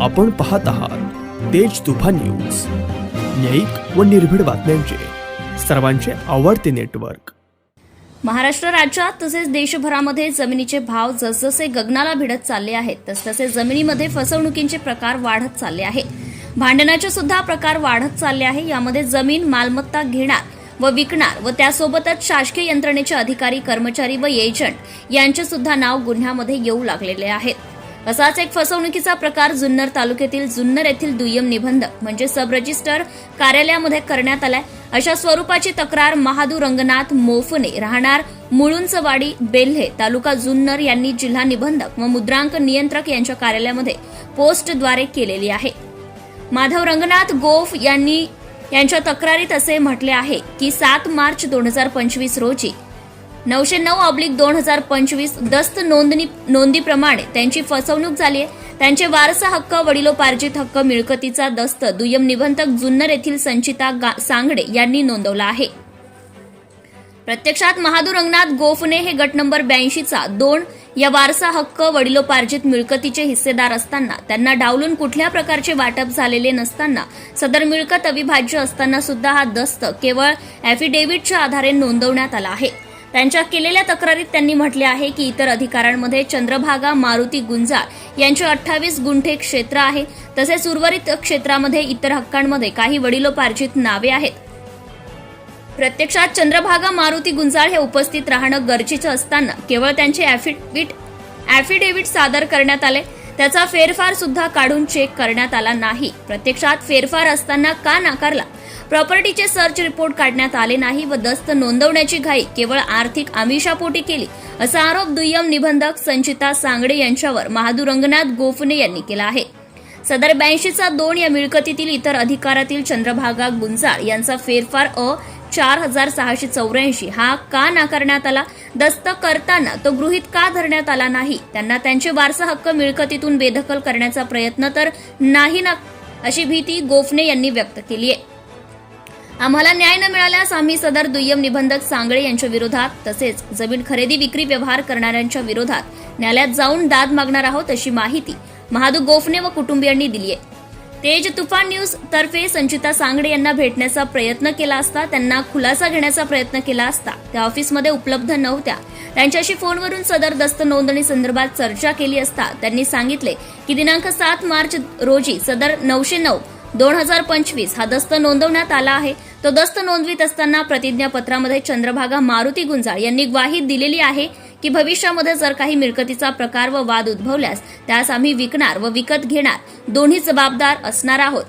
आपण पाहत आहात तेज तुफान न्यूज. न्यायिक व निर्भीड बातम्यांचे. सर्वांचे आवडते नेटवर्क. महाराष्ट्र राज्यात तसेच देशभरामध्ये जमिनीचे भाव जसजसे गगनाला भिडत चालले आहेत तसतसे जमिनीमध्ये फसवणुकींचे प्रकार वाढत चालले आहे भांडणाचे सुद्धा प्रकार वाढत चालले आहे यामध्ये जमीन मालमत्ता घेणार व विकणार व त्यासोबतच शासकीय यंत्रणेचे अधिकारी कर्मचारी व एजंट यांचे सुद्धा नाव गुन्ह्यामध्ये येऊ लागलेले आहेत. असाच एक फसवणुकीचा प्रकार जुन्नर तालुक्यातील जुन्नर येथील दुय्यम निबंधक म्हणजे सब रजिस्टर कार्यालयामध्ये करण्यात आलाय. अशा स्वरूपाची तक्रार महादू रंगनाथ मोफने राहणार मुळुंचवाडी बेल्हे तालुका जुन्नर यांनी जिल्हा निबंधक व मुद्रांक नियंत्रक यांच्या कार्यालयामध्ये पोस्टद्वारे केलेली आहे. माधव रंगनाथ गोफ यांनी यांच्या तक्रारीत असे म्हटले आहे की सात मार्च दोन हजार पंचवीस रोजी नऊशे नऊ ऑब्लिक दोन हजार पंचवीस दस्त नोंदणी नोंदीप्रमाणे त्यांची फसवणूक झाली आहे. त्यांचे वारसा हक्क वडिलोपार्जित हक्क मिळकतीचा दस्त दुय्यम निबंधक जुन्नर येथील संचिता गा- सांगडे यांनी नोंदवला आहे. प्रत्यक्षात महादूर रंगनाथ गोफने हे गट नंबर ब्याऐंशीचा दोन या वारसा हक्क वडिलोपार्जित मिळकतीचे हिस्सेदार असताना त्यांना डावलून कुठल्या प्रकारचे वाटप झालेले नसताना सदर मिळकत अविभाज्य असताना सुद्धा हा दस्त केवळ ॲफिडेव्हिटच्या आधारे नोंदवण्यात आला आहे. त्यांच्या केलेल्या तक्रारीत त्यांनी म्हटले आहे की इतर अधिकाऱ्यांमध्ये चंद्रभागा मारुती गुंजाळ यांचे अठ्ठावीस गुंठे क्षेत्र आहे. तसेच उर्वरित क्षेत्रामध्ये इतर हक्कांमध्ये काही वडिलोपार्जित नावे आहेत. प्रत्यक्षात चंद्रभागा मारुती गुंजाळ हे उपस्थित राहणं गरजेचं असताना केवळ त्यांचे ॲफिडेव्हिट ॲफिडेव्हिट सादर करण्यात आले. त्याचा फेरफार सुद्धा काढून चेक करण्यात आला नाही. प्रत्यक्षात फेरफार असताना का नाकारला? प्रॉपर्टीचे सर्च रिपोर्ट काढण्यात आले नाही व दस्त नोंदवण्याची घाई केवळ आर्थिक आमिषापोटी केली असा आरोप दुय्यम निबंधक संचिता सांगडे यांच्यावर महादुरंगनाथ गोफने यांनी केला आहे. सदर ब्याऐंशीचा दोन या मिळकतीतील इतर अधिकारातील चंद्रभागा गुंजाळ यांचा फेरफार अ चार हजार सहाशे चौऱ्याऐंशी. हा का नाकारण्यात आला? दस्त करताना तो गृहीत का धरण्यात आला नाही? त्यांना त्यांचे वारसा हक्क मिळकतीतून बेदखल करण्याचा प्रयत्न तर नाही ना अशी भीती गोफणे यांनी व्यक्त केली आहे. आम्हाला न्याय न मिळाल्यास आम्ही सदर दुय्यम निबंधक सांगळे यांच्या विरोधात तसेच जमीन खरेदी विक्री व्यवहार करणाऱ्यांच्या विरोधात न्यायालयात जाऊन दाद मागणार आहोत अशी माहिती महादू गोफणे व कुटुंबियांनी दिली आहे. तेज तुफान न्यूज तर्फे संचिता सांगडे यांना भेटण्याचा प्रयत्न केला असता त्यांना खुलासा घेण्याचा प्रयत्न केला असता. त्या ऑफिसमध्ये उपलब्ध नव्हत्या. त्यांच्याशी फोनवरून सदर दस्त नोंदणी संदर्भात चर्चा केली असता त्यांनी सांगितले की दिनांक सात मार्च रोजी सदर नऊशे नऊ दोन हजार पंचवीस हा दस्त नोंदवण्यात आला आहे. तो दस्त नोंदवित असताना प्रतिज्ञापत्रामध्ये चंद्रभागा मारुती गुंजाळ यांनी ग्वाही दिलेली आहे. की भविष्यामध्ये जर काही मिळकतीचा प्रकार व वाद उद्भवल्यास त्यास आम्ही विकणार व विकत घेणार दोन्ही जबाबदार असणार आहोत.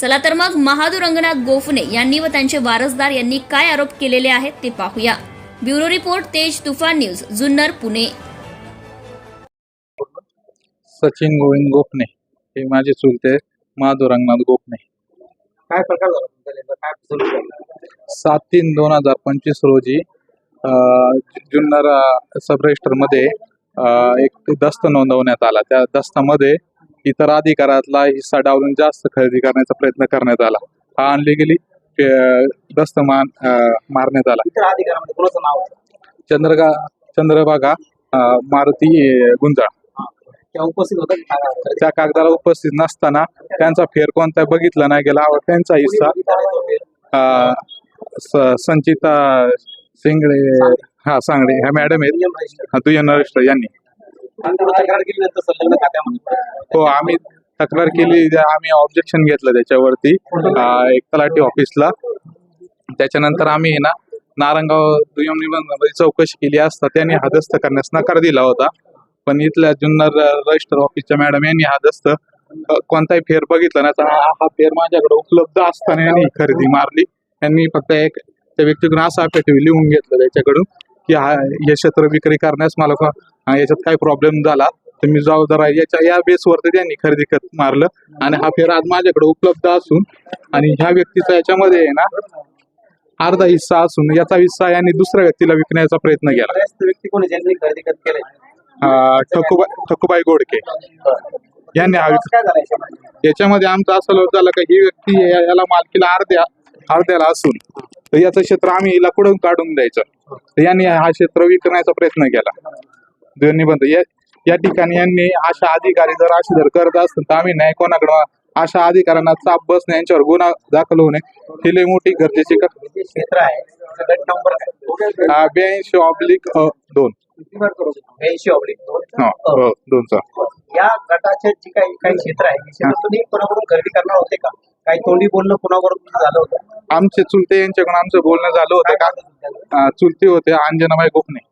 चला तर मग महादू रंगनाथ गोफणे यांनी व त्यांचे वारसदार यांनी काय आरोप केलेले आहेत ते पाहूया. Bureau report Tej Tufan news Junnar Pune. Sachin Govind Gopane हे माझे चुलते महादू रंगनाथ गोपने काय प्रकार झाला तुमच्या नेमका? काय फसवणूक झाली? सात तीन दोन हजार पंचवीस रोजी जुन्नर सब रजिस्टरमध्ये अं, एक दस्त नोंदवण्यात आला. त्या दस्तामध्ये इतर अधिकारातला हिस्सा डावलून जास्त खरेदी करण्याचा प्रयत्न करण्यात आला. हा अनलिगली दस्त मान मारण्यात आला. चंद्रगा चंद्रभागा मारुती गुंजाळ. त्या उपस्थित होतं? त्या कागदाला उपस्थित नसताना त्यांचा फेर कोणता बघितला नाही गेला. त्यांचा हिस्सा संचिता सिंगडे हा सांगडे ह्या मॅडम आहेत. दुय्यम नरेश यांनी. हो आम्ही तक्रार केली. आम्ही ऑब्जेक्शन घेतलं त्याच्यावरती. एक तलाठी ऑफिसला त्याच्यानंतर आम्ही ना नारंगाव दुय्यम निबंधामध्ये चौकशी केली असता त्यांनी हा दस्त करण्यास नकार दिला होता. पण इथल्या जुन्नर रजिस्टर ऑफिसच्या मॅडम यांनी हा दस्त अं, कोणताही फेर बघितला नाही तर हा फेर माझ्याकडे उपलब्ध असताना यांनी खरेदी मारली. त्यांनी फक्त एक त्या व्यक्तीकडून असं affidavit लिहून घेतलं त्याच्याकडून की हा हे क्षेत्र विक्री करण्यास मला याच्यात काय प्रॉब्लेम झाला तर मी जाऊ जरा याच्या या बेसवरती त्यांनी खरेदी करत मारलं आणि हा फेर आज माझ्याकडे उपलब्ध असून आणि ह्या व्यक्तीचा याच्यामध्ये आहे ना अर्धा हिस्सा असून याचा हिस्सा यांनी दुसऱ्या व्यक्तीला विकण्याचा प्रयत्न केला. अं, ठकूबाई गोडके यांनी हा याच्यामध्ये? आमचं असं लोक झालं का ही व्यक्ती याला मालकीला अर्ध्या अर्ध्याला असून. तर याचं क्षेत्र आम्ही हिला कुठून काढून द्यायचं? तर यांनी हा क्षेत्र विकण्याचा प्रयत्न केला. दोन्ही बंद. या ठिकाणी यांनी अशा अधिकारी जर अशी जर करत असतील तर आम्ही न्याय कोणाकडे अशा अधिकाऱ्यांना चाप बसणे यांच्यावर गुन्हा दाखल होणे ही लई मोठी गरजेची क्षेत्र आहे. ब्याऐंशी ऑब्लिक दोन. ब्याऐंशी ऑब्लिक दोन हा, दोनचा. या गटाचे जे काही काही क्षेत्र आहे क्षेत्र तुम्ही कोणाकडून खरेदी करणार होते का? काही तोंडी बोलणं तुमचं झालं होतं? आमचे चुलते यांच्याकडून आमचं बोलणं झालं होतं. का चुलते होते अंजनाबाई गोखणे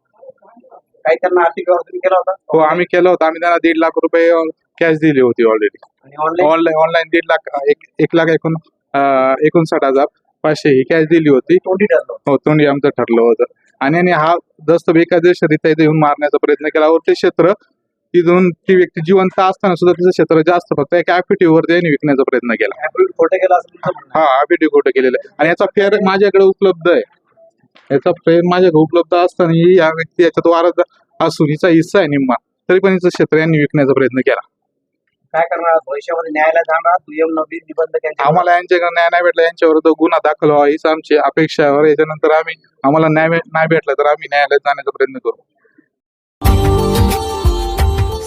काही त्यांना आर्थिक व्यवहार तुम्ही केला होता? हो आम्ही केलं होतं. आम्ही त्यांना दीड लाख रुपये कॅश दिली होती ऑलरेडी ऑनलाईन ऑनलाईन दीड लाख एक लाख एकूण एकोणसाठ हजार पाचशे ही कॅश दिली होती. हो तोंडी आमचं ठरलं होतं. आणि हा दस्त बेकायदेशीरित्या इथे येऊन मारण्याचा प्रयत्न केला. ते क्षेत्र तिथून ती व्यक्ती जिवंत असताना सुद्धा तिचं क्षेत्र जास्त फक्त एका ऍफिटीवर त्यांनी विकण्याचा प्रयत्न केला. ऍप्रिल खोटं केलं असं तुमचं म्हणणं? आहे. हा ऍफिटी खोटं केलेलं आहे. आणि याचा फेअर माझ्याकडे उपलब्ध आहे. याचा फेअर माझ्याकडे उपलब्ध असताना ही या व्यक्ती याच्यात वारस असून हिचा हिस्सा आहे निम्मा. तरी पण हिचं क्षेत्र यांनी विकण्याचा प्रयत्न केला. काय करणार? भविष्यामध्ये न्यायालयात जाणार? दुय्यम नवीन निबंधक यांच्या आम्हाला यांच्याकडे न्याय नाही भेटला यांच्या विरुद्ध गुन्हा दाखल व्हावा हीच आमची अपेक्षा आहे. याच्यानंतर आम्ही आम्हाला न्याय भे- नाही भेटला तर आम्ही न्यायालयात जाण्याचा प्रयत्न करू.